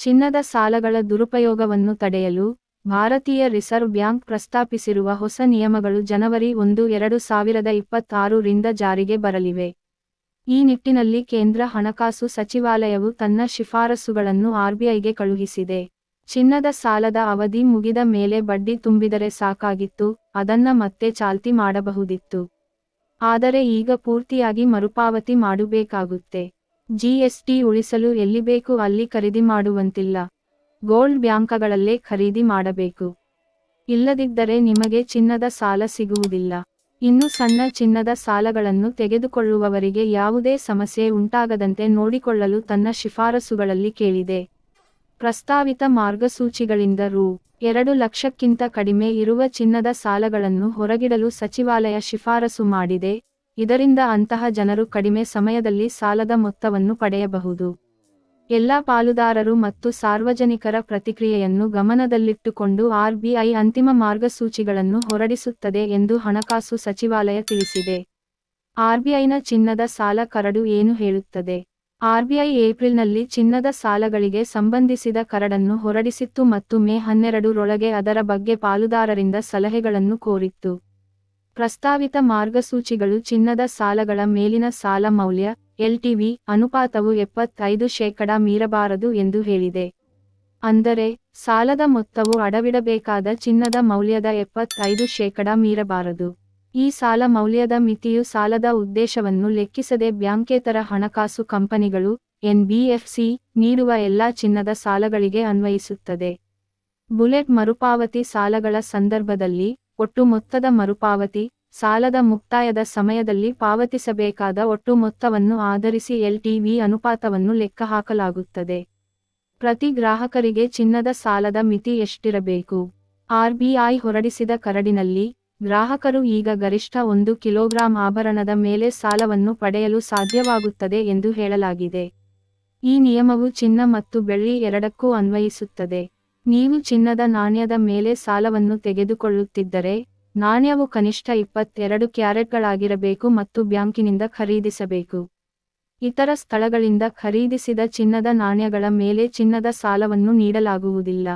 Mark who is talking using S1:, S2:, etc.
S1: ಚಿನ್ನದ ಸಾಲಗಳ ದುರುಪಯೋಗವನ್ನು ತಡೆಯಲು ಭಾರತೀಯ ರಿಸರ್ವ್ ಬ್ಯಾಂಕ್ ಪ್ರಸ್ತಾಪಿಸಿರುವ ಹೊಸ ನಿಯಮಗಳು ಜನವರಿ ಒಂದು, ಎರಡು ಸಾವಿರದ ಇಪ್ಪತ್ತಾರು ರಿಂದ ಜಾರಿಗೆ ಬರಲಿವೆ. ಈ ನಿಟ್ಟಿನಲ್ಲಿ ಕೇಂದ್ರ ಹಣಕಾಸು ಸಚಿವಾಲಯವು ತನ್ನ ಶಿಫಾರಸುಗಳನ್ನು ಆರ್ಬಿಐಗೆ ಕಳುಹಿಸಿದೆ. ಚಿನ್ನದ ಸಾಲದ ಅವಧಿ ಮುಗಿದ ಮೇಲೆ ಬಡ್ಡಿ ತುಂಬಿದರೆ ಸಾಕಾಗಿತ್ತು, ಅದನ್ನ ಮತ್ತೆ ಚಾಲ್ತಿ ಮಾಡಬಹುದಿತ್ತು. ಆದರೆ ಈಗ ಪೂರ್ತಿಯಾಗಿ ಮರುಪಾವತಿ ಮಾಡಬೇಕಾಗುತ್ತೆ. ಜಿಎಸ್ಟಿ ಉಳಿಸಲು ಎಲ್ಲಿ ಬೇಕು ಅಲ್ಲಿ ಖರೀದಿ ಮಾಡುವಂತಿಲ್ಲ. ಗೋಲ್ಡ್ ಬ್ಯಾಂಕಗಳಲ್ಲೇ ಖರೀದಿ ಮಾಡಬೇಕು. ಇಲ್ಲದಿದ್ದರೆ ನಿಮಗೆ ಚಿನ್ನದ ಸಾಲ ಸಿಗುವುದಿಲ್ಲ. ಇನ್ನು ಸಣ್ಣ ಚಿನ್ನದ ಸಾಲಗಳನ್ನು ತೆಗೆದುಕೊಳ್ಳುವವರಿಗೆ ಯಾವುದೇ ಸಮಸ್ಯೆ ಉಂಟಾಗದಂತೆ ನೋಡಿಕೊಳ್ಳಲು ತನ್ನ ಶಿಫಾರಸುಗಳಲ್ಲಿ ಕೇಳಿದೆ. ಪ್ರಸ್ತಾವಿತ ಮಾರ್ಗಸೂಚಿಗಳಿಂದ ರೂ. ಎರಡು ಲಕ್ಷಕ್ಕಿಂತ ಕಡಿಮೆ ಇರುವ ಚಿನ್ನದ ಸಾಲಗಳನ್ನು ಹೊರಗಿಡಲು ಸಚಿವಾಲಯ ಶಿಫಾರಸು ಮಾಡಿದೆ. ಇದರಿಂದ ಅಂತಹ ಜನರು ಕಡಿಮೆ ಸಮಯದಲ್ಲಿ ಸಾಲದ ಮೊತ್ತವನ್ನು ಪಡೆಯಬಹುದು. ಎಲ್ಲ ಪಾಲುದಾರರು ಮತ್ತು ಸಾರ್ವಜನಿಕರ ಪ್ರತಿಕ್ರಿಯೆಯನ್ನು ಗಮನದಲ್ಲಿಟ್ಟುಕೊಂಡು ಆರ್ಬಿಐ ಅಂತಿಮ ಮಾರ್ಗಸೂಚಿಗಳನ್ನು ಹೊರಡಿಸುತ್ತದೆ ಎಂದು ಹಣಕಾಸು ಸಚಿವಾಲಯ ತಿಳಿಸಿದೆ. ಆರ್ಬಿಐನ ಚಿನ್ನದ ಸಾಲ ಕರಡು ಏನು ಹೇಳುತ್ತದೆ? ಆರ್ಬಿಐ ಏಪ್ರಿಲ್ನಲ್ಲಿ ಚಿನ್ನದ ಸಾಲಗಳಿಗೆ ಸಂಬಂಧಿಸಿದ ಕರಡನ್ನು ಹೊರಡಿಸಿತ್ತು ಮತ್ತು ಮೇ ಹನ್ನೆರಡು ರೊಳಗೆ ಅದರ ಬಗ್ಗೆ ಪಾಲುದಾರರಿಂದ ಸಲಹೆಗಳನ್ನು ಕೋರಿತ್ತು. ಪ್ರಸ್ತಾವಿತ ಮಾರ್ಗಸೂಚಿಗಳು ಚಿನ್ನದ ಸಾಲಗಳ ಮೇಲಿನ ಸಾಲ ಮೌಲ್ಯ ಎಲ್ಟಿವಿ ಅನುಪಾತವು ಎಪ್ಪತ್ತೈದು ಶೇಕಡ ಮೀರಬಾರದು ಎಂದು ಹೇಳಿದೆ. ಅಂದರೆ, ಸಾಲದ ಮೊತ್ತವು ಅಡವಿಡಬೇಕಾದ ಚಿನ್ನದ ಮೌಲ್ಯದ ಎಪ್ಪತ್ತೈದು ಶೇಕಡ ಮೀರಬಾರದು. ಈ ಸಾಲ ಮೌಲ್ಯದ ಮಿತಿಯು ಸಾಲದ ಉದ್ದೇಶವನ್ನು ಲೆಕ್ಕಿಸದೆ ಬ್ಯಾಂಕೇತರ ಹಣಕಾಸು ಕಂಪನಿಗಳು ಎನ್ಬಿಎಫ್ಸಿ ನೀಡುವ ಎಲ್ಲಾ ಚಿನ್ನದ ಸಾಲಗಳಿಗೆ ಅನ್ವಯಿಸುತ್ತದೆ. ಬುಲೆಟ್ ಮರುಪಾವತಿ ಸಾಲಗಳ ಸಂದರ್ಭದಲ್ಲಿ ಒಟ್ಟು ಮೊತ್ತದ ಮರುಪಾವತಿ, ಸಾಲದ ಮುಕ್ತಾಯದ ಸಮಯದಲ್ಲಿ ಪಾವತಿಸಬೇಕಾದ ಒಟ್ಟು ಮೊತ್ತವನ್ನು ಆಧರಿಸಿ ಎಲ್ಟಿವಿ ಅನುಪಾತವನ್ನು ಲೆಕ್ಕಹಾಕಲಾಗುತ್ತದೆ ಪ್ರತಿ ಗ್ರಾಹಕರಿಗೆ ಚಿನ್ನದ ಸಾಲದ ಮಿತಿ ಎಷ್ಟಿರಬೇಕು? ಆರ್ಬಿಐ ಹೊರಡಿಸಿದ ಕರಡಿನಲ್ಲಿ, ಗ್ರಾಹಕರು ಈಗ ಗರಿಷ್ಠ ಒಂದು ಕಿಲೋಗ್ರಾಂ ಆಭರಣದ ಮೇಲೆ ಸಾಲವನ್ನು ಪಡೆಯಲು ಸಾಧ್ಯವಾಗುತ್ತದೆ ಎಂದು ಹೇಳಲಾಗಿದೆ. ಈ ನಿಯಮವು ಚಿನ್ನ ಮತ್ತು ಬೆಳ್ಳಿ ಎರಡಕ್ಕೂ ಅನ್ವಯಿಸುತ್ತದೆ. ನೀವು ಚಿನ್ನದ ನಾಣ್ಯದ ಮೇಲೆ ಸಾಲವನ್ನು ತೆಗೆದುಕೊಳ್ಳುತ್ತಿದ್ದರೆ, ನಾಣ್ಯವು ಕನಿಷ್ಠ ಇಪ್ಪತ್ತೆರಡು ಕ್ಯಾರೆಟ್ಗಳಾಗಿರಬೇಕು ಮತ್ತು ಬ್ಯಾಂಕಿನಿಂದ ಖರೀದಿಸಬೇಕು. ಇತರ ಸ್ಥಳಗಳಿಂದ ಖರೀದಿಸಿದ ಚಿನ್ನದ ನಾಣ್ಯಗಳ ಮೇಲೆ ಚಿನ್ನದ ಸಾಲವನ್ನು ನೀಡಲಾಗುವುದಿಲ್ಲ.